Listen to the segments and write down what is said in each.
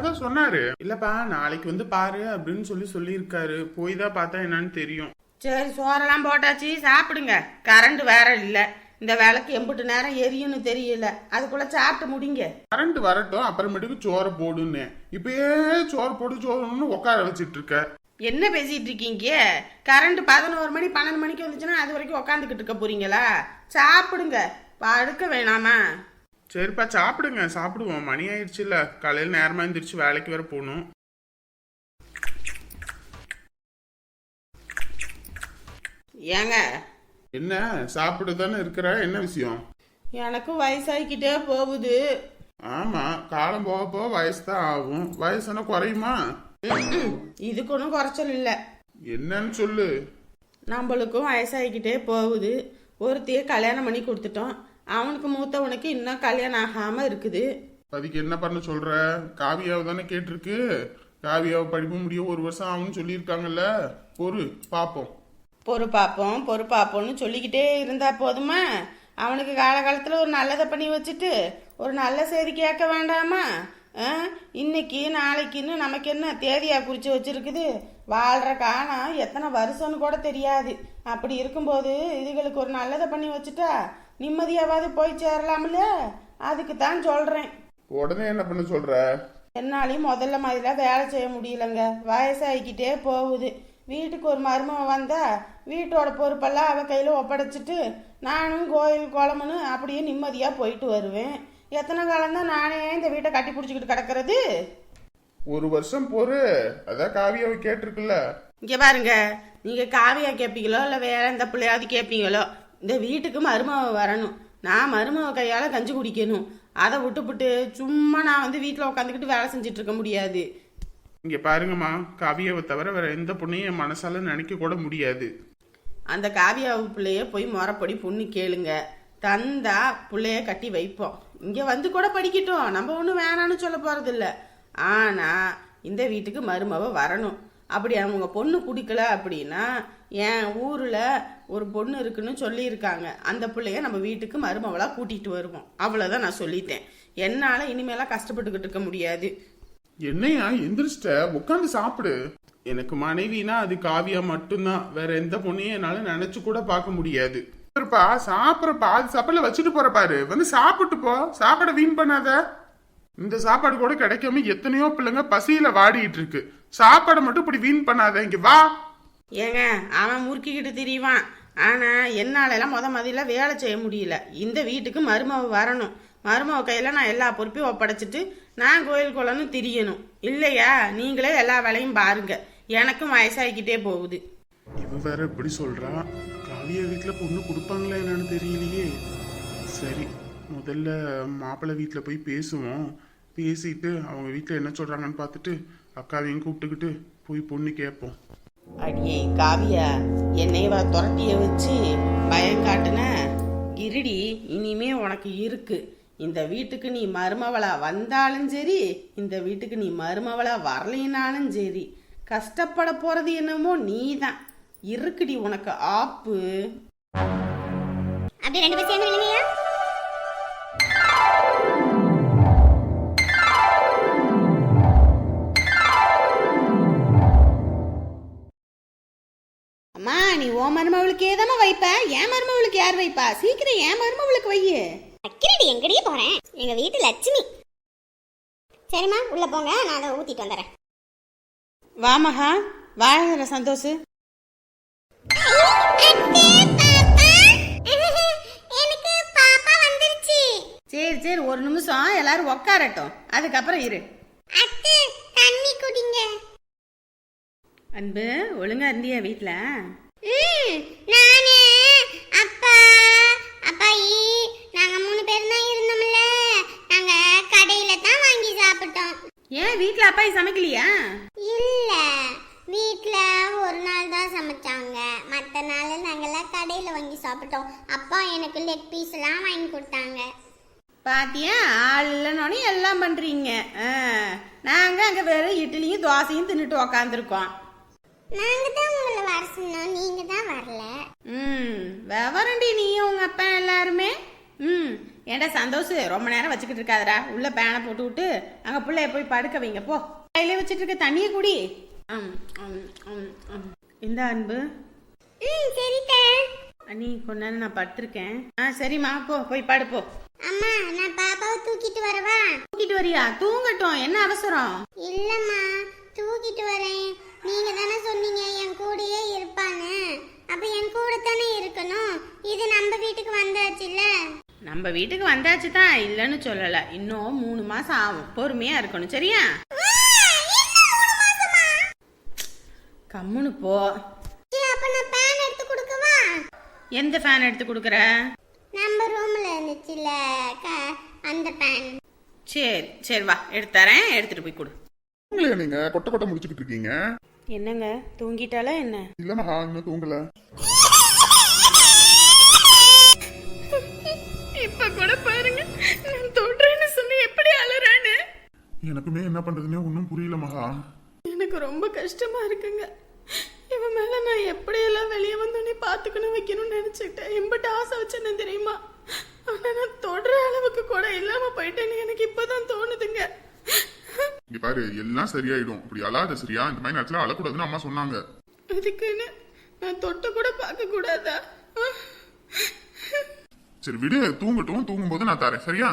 அதான் சொன்னாரு. இல்லப்பா நாளைக்கு வந்து பாரு அப்படின்னு சொல்லி சொல்லியிருக்காரு. போய் தான் பார்த்தா என்னன்னு தெரியும். சரி சோறெல்லாம் போட்டாச்சு சாப்பிடுங்க. கரண்ட் வேற இல்லை. இந்த விளக்கு எம்பிட்டு நேரம் எரியும்னு தெரியல. அதுக்குள்ள சாப்பிட்டு முடிங்க. கரண்ட் வரட்டும் அப்புறமேட்டுக்கு சோறை போடுன்னு. இப்பயே சோறு போடு சோறுன்னு உட்கார வச்சிட்டு இருக்க என்ன பேசிட்டு இருக்கீங்க? கரண்ட் பதினோரு மணி பன்னெண்டு மணிக்கு வந்துச்சுன்னா அது வரைக்கும் உட்காந்துக்கிட்டு இருக்க போறீங்களா? சாப்பிடுங்க. படுக்க வேணாமா? சரிப்பா சாப்பிடுங்க. சாப்பிடுவோம். மணி ஆயிடுச்சுல்ல. காலையில் நேரமா எந்திரிச்சு வேலைக்கு வேற போகணும். ஏங்க? என்ன? சாப்பிட்டு தானே இருக்கிற? என்ன விஷயம்? எனக்கும் வயசாகிக்கிட்டே போகுது. ஆமா. காலம் போக போக வயசு தான் ஆகும் வயசுனா குறையுமா. இதுக்கு ஒன்றும் குறைச்சல் இல்லை. என்னன்னு சொல்லு. நம்மளுக்கும் வயசாகிக்கிட்டே போகுது. ஒருத்தையே கல்யாணம் பண்ணி கொடுத்துட்டோம். அவனுக்கு மூத்தவனுக்கு இன்னும் கல்யாணம் ஆகாம இருக்குது. அதுக்கு என்ன பண்ண சொல்ற? காவியாவை தானே கேட்டிருக்கு. காவியாவை படிப்பு முடிய ஒரு வருஷம் ஆகும்னு சொல்லியிருக்காங்கல்ல. பொறு பாப்போம். பொறு பார்ப்போம் பொறு பார்ப்போம்னு சொல்லிக்கிட்டே இருந்தா போதுமா? அவனுக்கு காலகாலத்தில் ஒரு நல்லதை பண்ணி வச்சுட்டு ஒரு நல்ல செய்தி கேட்க வேண்டாமா? இன்னைக்கு நாளைக்குன்னு நமக்கு என்ன தேதியா குறிச்சு வச்சிருக்குது? வாழ்ற காலம் எத்தனை வருஷம்னு கூட தெரியாது. அப்படி இருக்கும்போது இதுகளுக்கு ஒரு நல்லதை பண்ணி வச்சுட்டா நிம்மதியாவது போய் சேரலாம்ல? அதுக்கு தான் சொல்றேன். உடனே என்ன பண்ண சொல்ற? என்னாலையும் முதல்ல மாதிரிலாம் வேலை செய்ய முடியலங்க. வயசாகிக்கிட்டே போகுது. வீட்டுக்கு ஒரு மருமகன் வந்தா வீட்டோட பொறுப்பெல்லாம் அவ கையில் ஒப்படைச்சிட்டு நானும் கோயில் குளமுன்னு அப்படியே நிம்மதியாக போயிட்டு வருவேன். எத்தனை காலம்தான் நானே இந்த வீட்டை கட்டி பிடிச்சிக்கிட்டு கிடக்கிறது? ஒரு வருஷம் பொறு அதான் காவியாவை கேட்டிருக்குல்ல. இங்கே பாருங்க. நீங்கள் காவியா கேட்பீங்களோ இல்லை வேற எந்த பிள்ளையாவது கேட்பீங்களோ இந்த வீட்டுக்கு மருமக வரணும். நான் மருமக கையால் கஞ்சி குடிக்கணும். அதை விட்டுப்புட்டு சும்மா நான் வந்து வீட்டில் உட்காந்துக்கிட்டு வேலை செஞ்சுட்டு இருக்க முடியாது. இங்க பாருங்கம்மா காவியாவை தவிர வேற எந்த பொண்ணையும் என் மனசால நினைக்க கூட முடியாது. அந்த காவியா பிள்ளைய போய் முறைப்படி பொண்ணு கேளுங்க. தந்தா பிள்ளைய கட்டி வைப்போம். இங்கே வந்து கூட படிக்கட்டும். நம்ம ஒன்றும் வேணான்னு சொல்ல போகிறதில்ல ஆனால் இந்த வீட்டுக்கு மருமவ வரணும். அப்படி அவங்க பொண்ணு பிடிக்கல அப்படின்னா என் ஊரில் ஒரு பொண்ணு இருக்குன்னு சொல்லியிருக்காங்க. அந்த பிள்ளைய நம்ம வீட்டுக்கு மருமவளாக கூட்டிகிட்டு வருவோம். அவ்வளோதான் நான் சொல்லிட்டேன். என்னால் இனிமேலாம் கஷ்டப்பட்டுக்கிட்டு இருக்க முடியாது. என்னையா எந்திரிச்சிட்ட? உட்காந்து சாப்பிடு. எனக்கு மனைவினா அது காவியா மட்டும்தான். வேற எந்த பொண்ணையும் என்னால நினைச்சு கூட பார்க்க முடியாது. இருப்பா சாப்பிட்ற பாதி சாப்பாடுல வச்சுட்டு போற பாரு. வந்து சாப்பிட்டு போ. சாப்பாடை வீண் பண்ணாத. இந்த சாப்பாடு கூட கிடைக்காம எத்தனையோ பிள்ளைங்க பசியில வாடிட்டு இருக்கு. சாப்பாடை மட்டும் இப்படி வீண் பண்ணாத. இங்க வா. ஏங்க அவன் முறுக்கிக்கிட்டு திரிவான். ஆனால் என்னாலலாம் முத மாதிரில வேலை செய்ய முடியல. இந்த வீட்டுக்கு மருமவ வரணும். மருமவ கையில் நான் எல்லா பொறுப்பையும் ஒப்படைச்சிட்டு நான் கோயில் குளம்னு திரியணும். இல்லையா? நீங்களே எல்லா வேலையும் பாருங்க. எனக்கும் வயசாகிக்கிட்டே போகுது. இவ வேற இப்படி சொல்றா. காவியா வீட்டுல பொண்ணு கொடுப்பாங்களா என்னன்னு தெரியலையே. சரி முதல்ல மாப்பிள்ளை வீட்டுல போய் பேசுவோம். பேசிட்டு அவங்க வீட்டுல என்ன சொல்றாங்கன்னு பார்த்துட்டு அக்காவையும் கூப்பிட்டுக்கிட்டு போய் பொண்ணு கேட்போம். அடியே காவியா என்னையவா துரட்டிய வச்சு பயம் காட்டுன. இருடி இனிமே உனக்கு இருக்கு. இந்த வீட்டுக்கு நீ மருமவளா வந்தாலும் சரி இந்த வீட்டுக்கு நீ மருமவளா வரலைனாலும் சரி கஷ்டப்பட போறது என்னமோ நீதான். இருக்குடி உனக்கு ஆப்பு. அப்படி ரெண்டு பேரும் சேர்ந்து ஓ மருமவளுக்கு ஏதாம்மா வைப்ப? என் மருமவளுக்கு யார் வைப்பா? சீக்கிரம் என் மருமவளுக்கு வையு. அக்கிரடி எங்கடியே போறேன். எங்க வீட்டு லட்சுமி. சரிம்மா உள்ள போங்க. நான் அதை ஊத்திட்டு வந்துடுறேன். வாமஹா வாழ்கிற சந்தோஷ். எனக்கு பாப்பா வந்துருச்சு. சரி சரி ஒரு நிமிஷம். எல்லாரும் உக்காரட்டும். அதுக்கப்புறம் இரு. அத்தை தண்ணி குடிங்க. அன்பு ஒழுங்கா இருந்தியா வீட்டில் ம், நானு அப்பா அப்பாயி நாங்க மூணு பேர் தான் இருந்தோம்ல. நாங்க கடையில தான் வாங்கி சாப்பிட்டோம். ஏன் வீட்டில் அப்பாய் சமைக்கலையா? இல்ல வீட்ல ஒரு நாள் தான் சமைச்சாங்க. மற்ற நாள் நாங்கெல்லாம் கடையில வாங்கி சாப்பிட்டோம். அப்பா எனக்கு லெக் பீஸ் எல்லாம் வாங்கி கொடுத்தாங்க. பாத்தியா ஆள் இல்லைனோடனே எல்லாம் பண்ணுறீங்க நாங்கள் அங்கே வெறும் இட்லியும் தோசையும் தின்னுட்டு உக்காந்துருக்கோம். நாங்க தான் உங்களை வர சொன்னோம். நீங்க தான் வரல. ம் விவரண்டி நீயும் உங்கள் அப்பா எல்லாருமே? ம் ஏன்டா சந்தோஷ் ரொம்ப நேரம் வச்சுக்கிட்டு இருக்காதடா. உள்ள பேனை போட்டு விட்டு அங்க பிள்ளைய போய் படுக்க வைங்க போ. கையிலே வச்சுட்டு இருக்க தண்ணியை குடி. இந்த அன்பு. ம் சரித்த அண்ணி கொஞ்ச நேரம் நான் படுத்திருக்கேன். ஆ சரிம்மா போ போய் படு போ. அம்மா நான் பாப்பாவை தூக்கிட்டு வரவா? தூக்கிட்டு வரியா? தூங்கட்டும். என்ன அவசரம்? இல்லம்மா தூக்கிட்டு வரேன். நீங்க தானே சொன்னீங்க என் கூடயே இருப்பான்னு. அப்ப என் கூட தானே இருக்கணும்? இது நம்ம வீட்டுக்கு வந்தாச்சுல்ல? நம்ம வீட்டுக்கு வந்தாச்சு தான் இல்லைன்னு சொல்லல. இன்னும் மூணு மாசம் ஆகும். பொறுமையா இருக்கணும் சரியா? கம்முனு போ. அப்ப நான் பேன் எடுத்து கொடுக்கவா? எந்த ஃபேன் எடுத்து கொடுக்குற? நம்ம ரூம்ல இருந்துச்சுல்ல க- அந்த பேன் சரி சரி வா எடுத்து தரேன். எடுத்துட்டு போய் கொடு. நீங்க கொட்டை கொட்டை முடிச்சுக்கிட்டு இருக்கீங்க? என்னங்க? தூங்கிட்டாலா என்ன? இல்ல மகா இன்னும் தூங்கல. இப்ப கூட பாருங்க நான் தொடுறேன்னு சொல்லி எப்படி அலறானு எனக்குமே என்ன பண்றதுன்னே ஒன்றும் புரியல மகா. எனக்கு ரொம்ப கஷ்டமா இருக்குங்க. இவன் மேல நான் எப்படியெல்லாம் வெளியே வந்தோடனே பாத்துக்கணும் வைக்கணும்னு நினைச்சுக்கிட்டேன். எம்பிட்ட ஆசை வச்சேன்னு தெரியுமா? ஆனா நான் தொடுற அளவுக்கு கூட இல்லாம போயிட்டேன்னு எனக்கு இப்பதான் தோணுதுங்க. இங்க பாரு எல்லாம் சரியாயிடும். இப்படி அழாத சரியா? இந்த மாதிரி நேரத்துல அழக்கூடாதுன்னு அம்மா சொன்னாங்க. அதுக்குன்னு நான் தொட்டு கூட பார்க்க கூடாதா? சரி விடு தூங்கட்டும். தூங்கும்போது நான் தரேன். சரியா?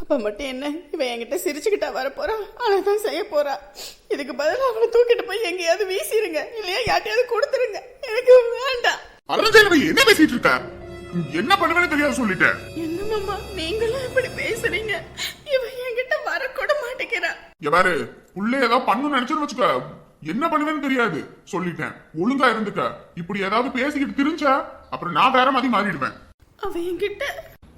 அப்ப மட்டும் என்ன? இவ என்கிட்ட சிரிச்சுக்கிட்டா வர போறா அதான் செய்ய போறா. இதுக்கு பதிலா அவளை தூக்கிட்டு போய் எங்கேயாவது வீசிருங்க. இல்லையா யார்ட்டையாவது கொடுத்துருங்க. எனக்கு வேண்டாம். அருண் என்ன பேசிட்டு இருக்க? என்ன பண்ணுவேன்னு தெரியாது சொல்லிட்டேன். என்ன மாமா நீங்களும் இப்படி பேசுறீங்க? இவ என்கிட்ட வரக்கூட மாட்டேங்கிறா இங்க பாரு புள்ள ஏதாவது பண்ணு நினைச்சுன்னு வச்சுக்க. என்ன பண்ணுவேன்னு தெரியாது. சொல்லிட்டேன். ஒழுங்கா இருந்துக்க. இப்படி ஏதாவது பேசிக்கிட்டு திரிஞ்சா அப்புறம் நான் வேற மாதிரி மாறிடுவேன். அவ என்கிட்ட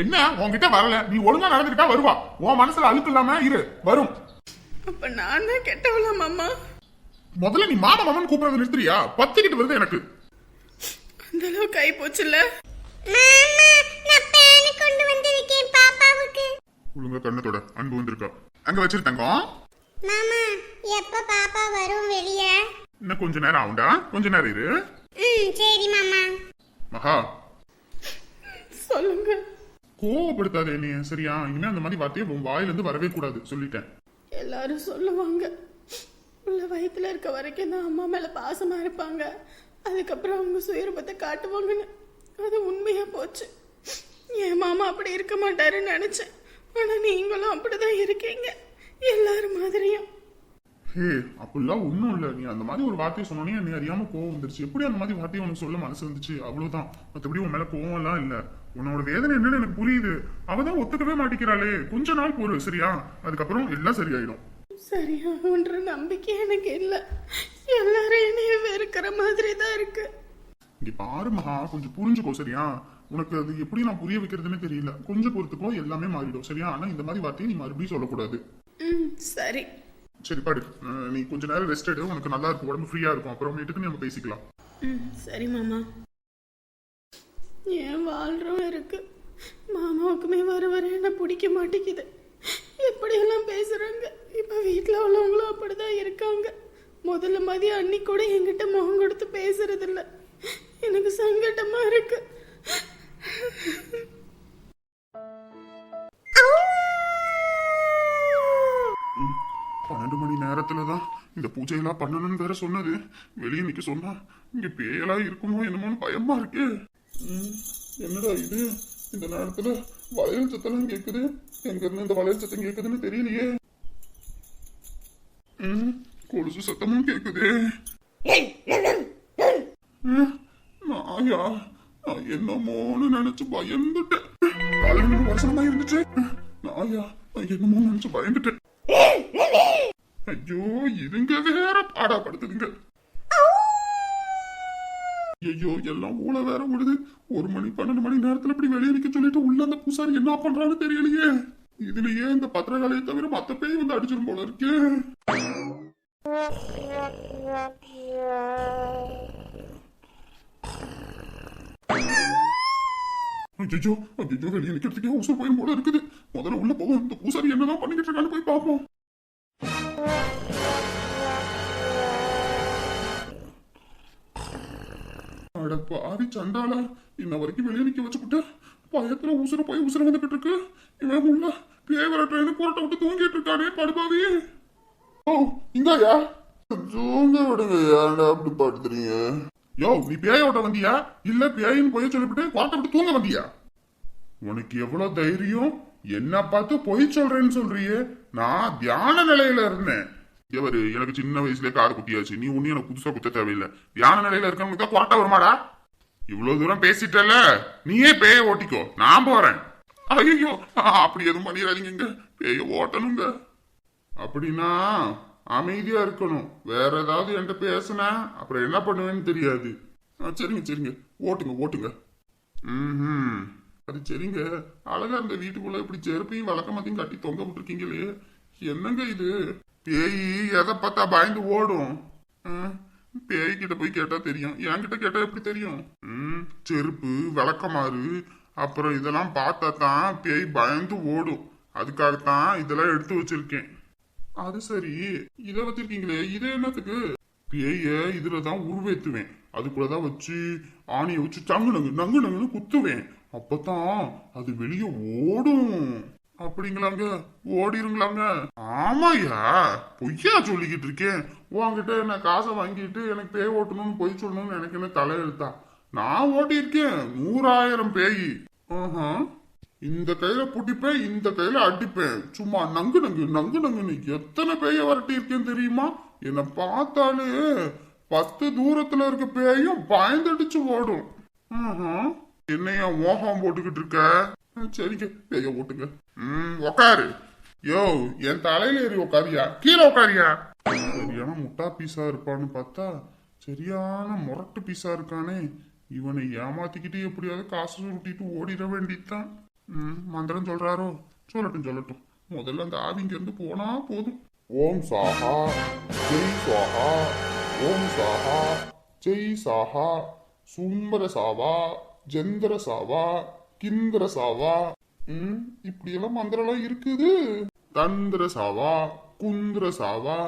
என்ன? உன்கிட்ட வரல. நீ ஒழுங்கா நடந்துக்கிட்டா வருவா. உன் மனசுல அழுக்கு இல்லாம இரு. வரும். அப்ப நான் தான் கெட்டவளா மாமா? முதல்ல நீ மாமா மாமன் கூப்பிடுறது நிறுத்துறியா? பத்திக்கிட்டு வருது எனக்கு. அந்த அளவுக்கு கை போச்சுல்ல மாமா நான் பேன் கொண்டு வந்திருக்கேன் பாப்பாவுக்கு. ஒழுங்கா கண்ணத்தோட அன்பு வந்திருக்கா. அங்க வச்சிரு தங்கம். மாமா எப்ப பாப்பா வரும் வெளியே? இன்னும் கொஞ்ச நேரம் ஆகும்டா. கொஞ்ச நேரம் இரு. ம் சரி மாமா. மகா. சொல்லுங்க. கோவப்படுத்தாதே நீ சரியா? இனிமே அந்த மாதிரி வார்த்தையை உன் வாயில இருந்து வரவே கூடாது சொல்லிட்டேன். எல்லாரும் சொல்லுவாங்க. உள்ள வயித்துல இருக்க வரைக்கும் தான் அம்மா மேல பாசமா இருப்பாங்க. அதுக்கப்புறம் அவங்க சுயரூபத்தை காட்டுவாங்கன்னு. அது உண்மையா போச்சு. என் மாமா அப்படி இருக்க மாட்டாருன்னு நினைச்சேன். ஆனா நீங்களும் அப்படிதான் இருக்கீங்க. எல்லாரும் மாதிரியும். ஹே அப்படிலாம் ஒண்ணும் இல்ல. நீ அந்த மாதிரி ஒரு வார்த்தையை சொன்னோன்னே நீ அறியாம கோவம் வந்துருச்சு. எப்படி அந்த மாதிரி வார்த்தையை உனக்கு சொல்ல மனசு வந்துச்சு? அவ்வளவுதான். மத்தபடி உன் மேல கோவம் எல்லாம் இல்ல. உன்னோட வேதனை என்னன்னு எனக்கு புரியுது. அவதான் ஒத்துக்கவே மாட்டேங்கிறாளே. கொஞ்ச நாள் பொறு சரியா? அதுக்கப்புறம் எல்லாம் சரியாயிடும். சரியாகுன்ற நம்பிக்கை எனக்கு இல்லை. எல்லாரும் என்னைய வெறுக்கிற மாதிரி தான் இருக்கு. இங்க பாரு மகா கொஞ்சம் புரிஞ்சுக்கோ சரியா? உனக்கு அது எப்படி நான் புரிய வைக்கிறதுன்னு தெரியல. கொஞ்சம் பொறுத்துக்கோ எல்லாமே மாறிடும். சரியா? ஆனா இந்த மாதிரி வார்த்தையை நீ மறுபடியும் சொல்லக்கூடாது. சரி. சரி பாடு. நீ கொஞ்ச நேரம் ரெஸ்ட் எடு. உனக்கு நல்லா இருக்கும். உடம்பு ஃப்ரீயா இருக்கும். அப்புறமேட்டுக்கு நம்ம பேசிக்கலாம். சரி மாமா. ஏன் வாழ்றோம் இருக்கு? மாமாவுக்குமே வர வர என்ன பிடிக்க மாட்டேங்குது. எப்படியெல்லாம் பேசுறாங்க? இப்போ வீட்டில் உள்ளவங்களும் அப்படிதான் இருக்காங்க. முதல்ல மதிய அன்னி கூட என்கிட்ட முகம் கொடுத்து பேசுறது இல்ல எனக்கு சங்கட்டமா இருக்கு. பன்னெண்டு மணி நேரத்துல தான் இந்த பூஜையெல்லாம் பண்ணணும்னு வேற சொன்னது. வெளியே நிக்க சொன்னா இங்க பேயெல்லாம் இருக்குமோ என்னமோன்னு பயமா இருக்கு. என்னடா இது? இந்த நேரத்துல வளையல் சத்தெல்லாம் கேக்குது. எங்க இருந்து இந்த வளையல் சத்தம் கேக்குதுன்னு தெரியலையே. கொலுசு சத்தமும் கேக்குது. நாயா நான் என்னமோன்னு நினைச்சு பயந்துட்டேன். காலையில வருஷமா இருந்துச்சு. நாயா நான் என்னமோ நினைச்சு பயந்துட்டேன். ஐயோ இதுங்க வேற பாடாப்படுத்துதுங்க ஐயோ எல்லாம் ஊழ வேற விடுது. ஒரு மணி பன்னெண்டு மணி நேரத்துல இப்படி வெளியே நிக்க சொல்லிட்டு உள்ள அந்த பூசாரி என்ன பண்றான்னு தெரியலையே. இதுலயே இந்த பத்திரகாலையை தவிர மத்த பேய் வந்து அடிச்சிடும் போல இருக்கு. ஐயோ ஐயோ வெளியே நிக்கிறதுக்கே உசுர் போயிடும் போல இருக்குது. முதல்ல உள்ள போவோம். இந்த பூசாரி என்னதான் பண்ணிக்கிட்டு இருக்கான்னு போய் பார்ப்போம். அட பாவி சண்டாளா இன்ன வரைக்கும் வெளியே நிக்க வச்சுக்கிட்டு பயத்துல உசுர போய் உசுர வந்துகிட்டு இருக்கு. இவன் உள்ள பேவர ட்ரெயின் புரட்ட விட்டு தூங்கிட்டு இருக்கானே படுபாவி. ஓ இந்தாயா? தூங்க விடுங்க ஏன்டா அப்படி படுத்துறீங்க? யோ நீ பேயோட ஓட்ட வந்தியா? இல்ல பேயின்னு பொய்ய சொல்லிவிட்டு குவாட்டை விட்டு தூங்க வந்தியா? உனக்கு எவ்வளவு தைரியம்? என்ன பார்த்து பொய் சொல்றேன்னு சொல்றியே. நான் தியான நிலையில இருந்தேன். எவரு எனக்கு சின்ன வயசுல காது குட்டியாச்சு நீ ஒண்ணு எனக்கு புதுசா குத்த தேவையில்லை. தியான நிலையில இருக்கவனுக்கு தான் வருமாடா? இவ்வளவு தூரம் பேசிட்டல நீயே பேய ஓட்டிக்கோ. நான் போறேன். ஐயோ அப்படி எதுவும் பண்ணிடாதீங்க பேய ஓட்டணுங்க. அப்படின்னா அமைதியா இருக்கணும். வேற ஏதாவது என்கிட்ட பேசுன அப்புறம் என்ன பண்ணுவேன்னு தெரியாது. ஆ, சரிங்க சரிங்க. ஓட்டுங்க ஓட்டுங்க. ம் அது சரிங்க. அழகா இருந்த வீட்டுக்குள்ள இப்படி செருப்பையும் வழக்கமாத்தையும் கட்டி தொங்க விட்டுருக்கீங்களே. என்னங்க இது? பேய் எதை பார்த்தா பயந்து ஓடும். பேய் கிட்ட போய் கேட்டா தெரியும். என்கிட்ட கேட்டா எப்படி தெரியும்? ம் செருப்பு விளக்கமாறு அப்புறம் இதெல்லாம் பார்த்தா தான் பேய் பயந்து ஓடும். அதுக்காகத்தான் இதெல்லாம் எடுத்து வச்சிருக்கேன். அது சரி. இத வச்சிருக்கீங்களே இது என்னத்துக்கு? பேய இதுல தான் உருவேத்துவேன். அதுக்குள்ள தான் வச்சு ஆணியை வச்சு சங்கு நங்கு நங்கு நங்குன்னு குத்துவேன். அப்பதான் அது வெளியே ஓடும். அப்படிங்களாங்க? ஓடிருங்களாங்க? ஆமாயா பொய்யா சொல்லிக்கிட்டு இருக்கேன். உன்கிட்ட நான் காசை வாங்கிட்டு எனக்கு பேய் ஓட்டணும்னு பொய் சொல்லணும்னு எனக்கு என்ன தலையெழுத்தா? நான் ஓட்டியிருக்கேன். நூறாயிரம் பேய். ஆஹா. இந்த கையில புடிப்பேன் இந்த கையில அடிப்பேன். சும்மா நங்கு நங்கு நங்கு நங்குன்னு எத்தனை பேய வரட்டி இருக்கேன் தெரியுமா? என்னை பார்த்தாலே பத்து தூரத்துல இருக்க பேயும் பயந்தடிச்சு ஓடும். என்னையா மோகம் போட்டுக்கிட்டு இருக்க? சரிங்க. பேய போட்டுங்க ம் உக்காரு. யோ என் தலையில ஏறி உக்காரியா? கீழே உக்காரியா? சரியான முட்டா பீஸா இருப்பான்னு பார்த்தா சரியான முரட்டு பீஸா இருக்கானே. இவனை ஏமாத்திக்கிட்டு எப்படியாவது காசு சுருட்டிட்டு ஓடிட வேண்டியதுதான். ம் மந்திரம் சொல்றாரோ? சொல்லட்டும் சொல்லட்டும். முதல்ல அந்த ஆவிங்க இருந்து போனா போதும். ஓம் சாஹா ஜெய் சுவாஹா ஓம் சாஹா ஜெய் சாஹா சுந்தர சாவா ஜெந்திர சாவா கிந்திர சாவா. ம் இப்படியெல்லாம் மந்திரம்லாம் இருக்குது. தந்திர சாவா குந்திர சாவா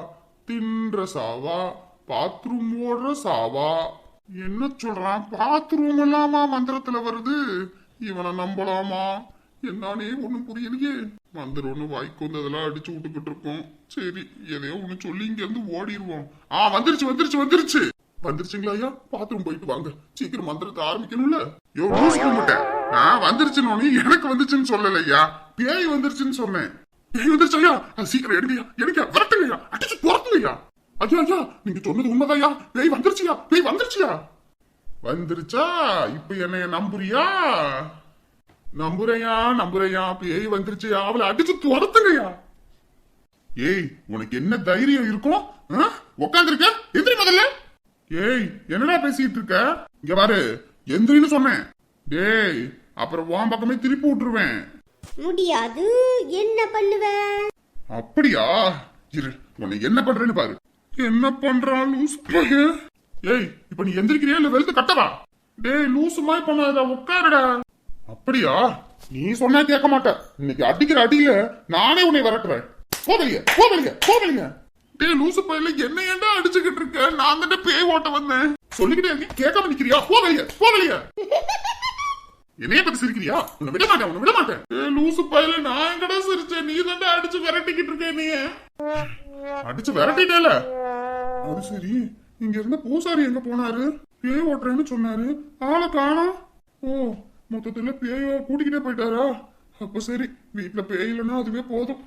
தின்ற சாவா பாத்ரூம் ஓடுற சாவா. என்ன சொல்றான்? பாத்ரூம் எல்லாமா மந்திரத்துல வருது. இவனை நம்பலாமா? என்னானே ஒன்றும் புரியலையே? மந்திரம் ஒன்று வாய்க்கு வந்ததெல்லாம் அடிச்சு விட்டுக்கிட்டு இருக்கோம். சரி எதையோ ஒண்ணு சொல்லி இங்க இருந்து ஓடிடுவோம் ஆ வந்துருச்சு வந்துருச்சு வந்துருச்சு. வந்துருச்சுங்களா ஐயா? பாத்ரூம் போயிட்டு வாங்க. சீக்கிரம் மந்திரத்தை ஆரம்பிக்கணும்ல? யோ லூஸ் பண்ணிட்டேன் நான் வந்துருச்சுன்னு எனக்கு வந்துச்சுன்னு சொல்லலையா பேய் வந்துருச்சுன்னு சொன்னேன். பேய் வந்துருச்சு ஐயா? அது சீக்கிரம் எடுங்கய்யா எடுங்க வரட்டுங்கய்யா அடிச்சு துரத்துங்கய்யா ஐயா. ஐயா நீங்க சொன்னது உண்மைதாயா பேய் வந்துருச்சுயா பேய் வந்துருச்சுயா வந்துருச்சா? இப்ப என்னைய நம்புறியா? நம்புறையா நம்புறையா பேய் வந்துருச்சியா அவளை அடிச்சு துரத்துங்கய்யா. ஏய் உனக்கு என்ன தைரியம் இருக்கும் உட்காந்துருக்க எந்திரி முதல்ல. ஏய் என்னடா பேசிட்டு இருக்க? இங்க பாரு எந்திரின்னு சொன்னேன். டேய் அப்புறம் உன் பக்கமே திருப்பி விட்டுருவேன். முடியாது. என்ன பண்ணுவ? அப்படியா? இரு உன்னை என்ன பண்றேன்னு பாரு. என்ன பண்றான் லூஸ் ஏய் இப்ப நீ எந்திரிக்கிறியா இல்ல வெளுத்து கட்டவா? டேய் லூசு மாதிரி பண்ணாத உட்காருடா. அப்படியா? நீ சொன்னா கேட்க மாட்ட. இன்னைக்கு அடிக்கிற அடியில நானே உன்னை விரட்டுறேன். போதலிங்க போதலிங்க போதலிங்க டேய் லூசு பையல என்ன ஏண்டா அடிச்சுக்கிட்டு இருக்க? நான் தானே பேய் ஓட்ட வந்தேன். சொல்லிக்கிட்டே இருக்கேன் கேட்காம நிக்கிறியா? போதலிங்க போதலிங்க என்னைய பத்தி சிரிக்கிறியா? உன்னை விட மாட்டேன் உன்னை விட மாட்டேன். ஏய், லூசு பையில நான் எங்கடா சிரிச்சேன்? நீ தான் அடிச்சு விரட்டிக்கிட்டு இருக்க நீ அடிச்சு விரட்டிட்டேல. அது சரி. இங்க இருந்த பூசாரி எங்க போனாரு? பேய் ஓட்டுறேன்னு சொன்னாரு. ஆளை காணோம் ஓ மொத்தத்துல பேய கூட்டிக்கிட்டே போயிட்டாரா? அப்ப சரி வீட்டுல பேய் இல்லைன்னா அதுவே போதும்.